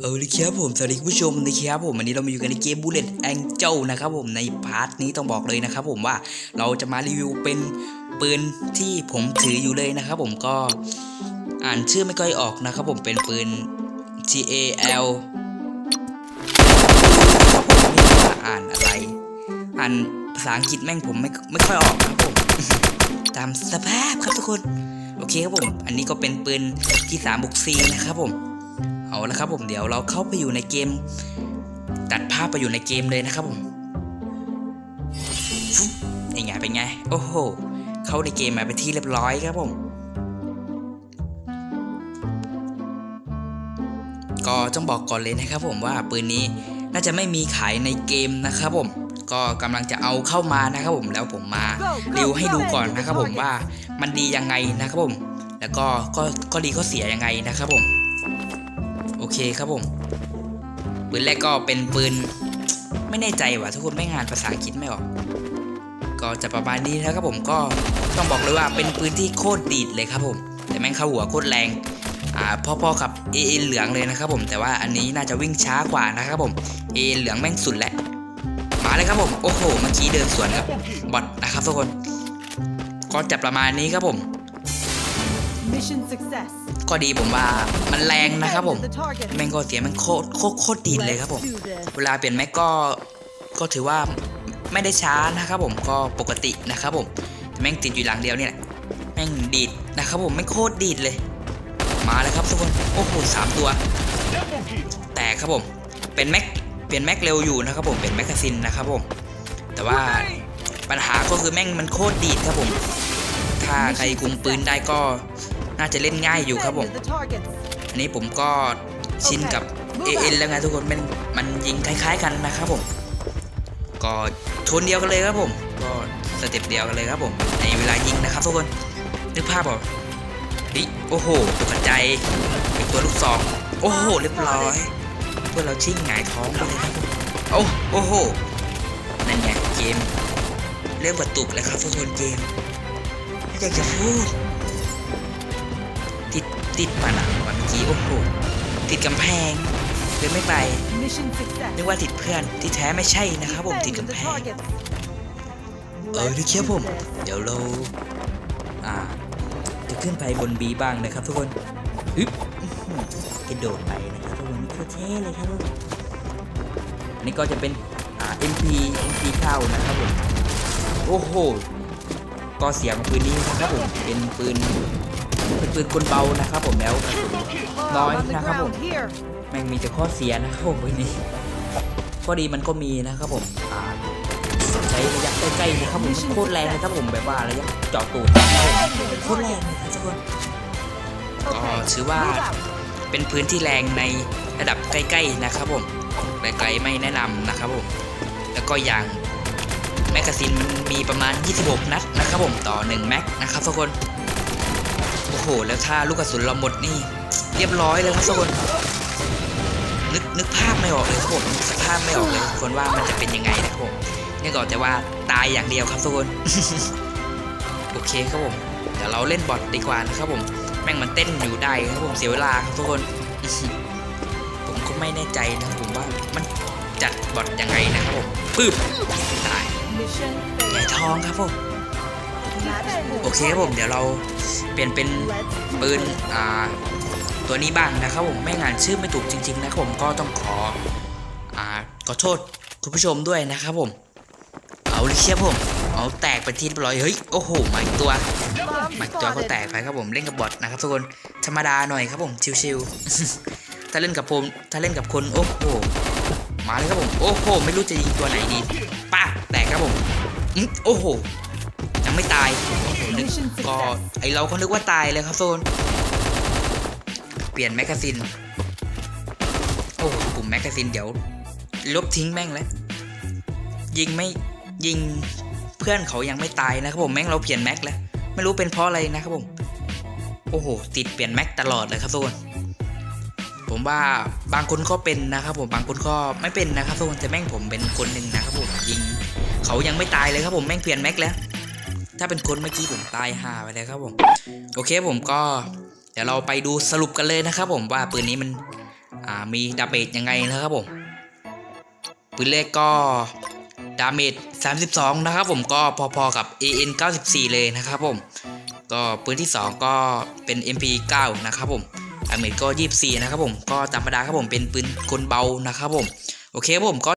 เออเลยครับผมสวัสดีคุณผู้ชมนะครับผมวันนี้เรามาอยู่กันในเกม Bullet Angel นะครับผมในพาร์ทนี้ต้องบอกเลยนะครับผมว่าเราจะมารีวิวเป็นปืนที่ผมถืออยู่เลยนะครับผมก็อ่านชื่อไม่ค่อยออกนะครับผมเป็นปืน T A L ไม่รู้จะอ่านอะไร อ่านภาษาอังกฤษแม่งผมไม่ไม่ค่อยออกนะครับผม ตามสภาพครับทุกคน โอเคครับผม อันนี้ก็เป็นปืนที่3บุกซีนะครับผม เอาละครับผมเดี๋ยวเราเข้าไปอยู่ในเกม ตัดภาพไปอยู่ในเกมเลยนะครับผมฟุ๊บนี่ไงเป็นไง โอ้โห เข้าในเกมมาเป็นที่เรียบร้อยครับผม ก็ต้องบอกก่อนเลยนะครับผมว่าปืนนี้น่าจะไม่มีขายในเกมนะครับผม ก็กำลังจะเอาเข้ามานะครับผมแล้วผมมารีวิวให้ดูก่อนนะครับผมว่ามันดียังไงนะครับผม แล้วก็ก็ก็ดีก็เสียยังไงนะครับผมโอเคครับผม ปืนแรกก็เป็นปืน ไม่แน่ใจว่ะทุกคนไม่งานภาษาอังกฤษไม่ออก ก็จะประมาณนี้นะครับผมก็ต้องบอกเลยว่าเป็นปืนที่โคตรดีดเลยครับผม แต่แม่งเข้าหัวโคตรแรงอ่าพอๆกับ a อเหลืองเลยนะครับผมแต่ว่าอันนี้น่าจะวิ่งช้ากว่านะครับผม a เหลืองแม่งสุดแหละ มาเลยครับผมโอ้โหเมื่อกี้เดินสวนกับบอทนะครับทุกคนก็จะประมาณนี้ครับผม ก็ดีผมว่ามันแรงนะครับผม Head to the target. แม่งก็เสียงมันโคตรโคตรโคตรดีดเลยครับผม Let's do this. เวลาเปลี่ยนแม็กก็ก็ถือว่าไม่ได้ช้านะครับผมก็ปกตินะครับผมแต่แม่งติดอยู่หลังเดียวเนี่ยแหละแม่งดีดนะครับผมไม่งโคตรดีดเลย มาเลยครับทุกคนโอ้โหสามตัว แตกครับผมเป็นแม็กเปลี่ยนแม็กเร็วอยู่นะครับผมเป็นแม็กกาซินนะครับผม แต่ว่าปัญหาก็คือแม่งมันโคตรดีดครับผม ถ้าใครกุมปืนได้ก็ น่าจะเล่นง่ายอยู่ครับผม Head to the targets. อันนี้ผมก็ชินกับ AN แล้วไงทุกคนมันมันยิงคล้ายๆกันนะครับผม ก็ชนเดียวกันเลยครับผม ก็สเต็ปเดียวกันเลยครับผม ในเวลายิงนะครับทุกคน นึกภาพออกเฮ้ยโอ้โหตกใจเป็นตัวลูกซองโอ้โห เรียบร้อย เพื่อนเราชิ่งหงายท้องไปเลยครับผมโอ้โอ้โห นั่นไงเกม เริ่มกระตุกแล้วครับทุกคนเกมไม่อยากจะพูด ติดติดผนังว่ะเมื่อกี้โอ้โหติดกำแพงเดินไม่ไป Mission success. นึกว่าติดเพื่อนที่แท้ไม่ใช่นะครับผมติด Head to กำ the แพง targets. เออ Let's นี่ครับผม do this. เดี๋ยวเราอ่าจะขึ้นไปบนบีบ้างนะครับทุกคนอึ๊บอื้อหือกระโดดไปนะครับทุกคนโคตรเท่เลยครับทุกคนอันนี้ก็จะเป็นอ่า MP MP เข้านะครับผมโอ้โหก็เสียงของปืนนี้นะครับผมเป็นปืน เป็นปืนกลเบานะครับผมแล้วกระสุน Bomb Nói on the ra không ground ổn. here. แม่งมีแต่ข้อเสียนะครับผมวันนี้ข้อดีมันก็มีนะครับผมใช้ระยะใกล้ๆนะครับผมมันโคตรแรงเลยครับผมแบบว่าระยะเจาะตูดนะครับผมเป็นโคตรแรงเลยครับทุกคนก็ถือว่าเป็นพื้นที่แรงในระดับใกล้ๆนะครับผมไกลๆไม่แนะนำนะครับผมแล้วก็อย่างแมกกาซีนมันมีประมาณ 26 นัดนะครับผมต่อ 1 แม็กนะครับทุกคน โอ้โห แล้วถ้าลูกกระสุนเราหมดนี่ เรียบร้อยเลยครับทุกคนนึกนึกภาพไม่ออกเลยครับผมนึกสภาพไม่ออกเลยทุกคนว่ามันจะเป็นยังไงนะครับผมนี่ก็แต่ว่าตายอย่างเดียวครับทุกคนโอเคครับผมเดี๋ยวเราเล่นบอทดีกว่านะครับผมแม่งมันเต้นอยู่ได้ครับผมเสียเวลาครับทุกคน ผมก็ไม่แน่ใจนะครับผมว่ามันจัดบอทยังไงนะครับผมปึ๊บตาย Mission ใหญ่ failed. ทองครับผม Match โอเคครับผมเดี๋ยวเราเปลี่ยนเป็นปืนอ่าตัวนี้บ้างนะครับผมไม่งานชื่อไม่ถูกจริง ๆ นะครับผมก็ต้องขออ่าขอโทษคุณผู้ชมด้วยนะครับผม เอาเลยครับผม เอาแตกไปทีเรียบร้อยเฮ้ยโอ้โหมาอีกตัวมาอีกตัวก็แตกไปครับผมเล่นกับบอทนะครับทุกคนธรรมดาหน่อยครับผมชิวๆถ้าเล่นกับผมถ้าเล่นกับคนโอ้โหมาเลยครับผมโอ้โหไม่รู้จะยิงตัวไหนดีป้าแตกครับผมโอ้โห ยังไม่ตายโอ้โหนึก Mission ก็ success. ไอเราก็นึกว่าตายเลยครับโซน เปลี่ยนแมกกาซิน โอ้โหปุ่มแมกกาซินเดี๋ยว ลบทิ้งแม่งแล้ว ยิงไม่ยิงเพื่อนเขายังไม่ตายนะครับผมแม่งเราเปลี่ยนแม็กแล้ว ไม่รู้เป็นเพราะอะไรนะครับผม โอ้โห ติดเปลี่ยนแม็กตลอดเลยครับโซนผมว่าบางคนก็เป็นนะครับผมบางคนก็ไม่เป็นนะครับทุกคนแต่แม่งผมเป็นคนหนึ่งนะครับผมยิง เขายังไม่ตายเลยครับผมแม่งเปลี่ยนแม็กแล้ว ถ้าเป็นคนเมื่อกี้ผมตายห่าไปเลยครับผม โอเคผมก็ เดี๋ยวเราไปดูสรุปกันเลยนะครับผมว่าปืนนี้มันมีดาเมจยังไงนะครับผม ปืนแรกก็ดาเมจ32 นะครับผมก็พอๆกับ AN 94 เลยนะครับผม ก็ปืนที่ 2 ก็เป็น MP 9 นะครับผมดาเมจก็ 24 นะครับผม ก็ธรรมดาครับผมเป็นปืนกลเบานะครับผม โอเคผมก็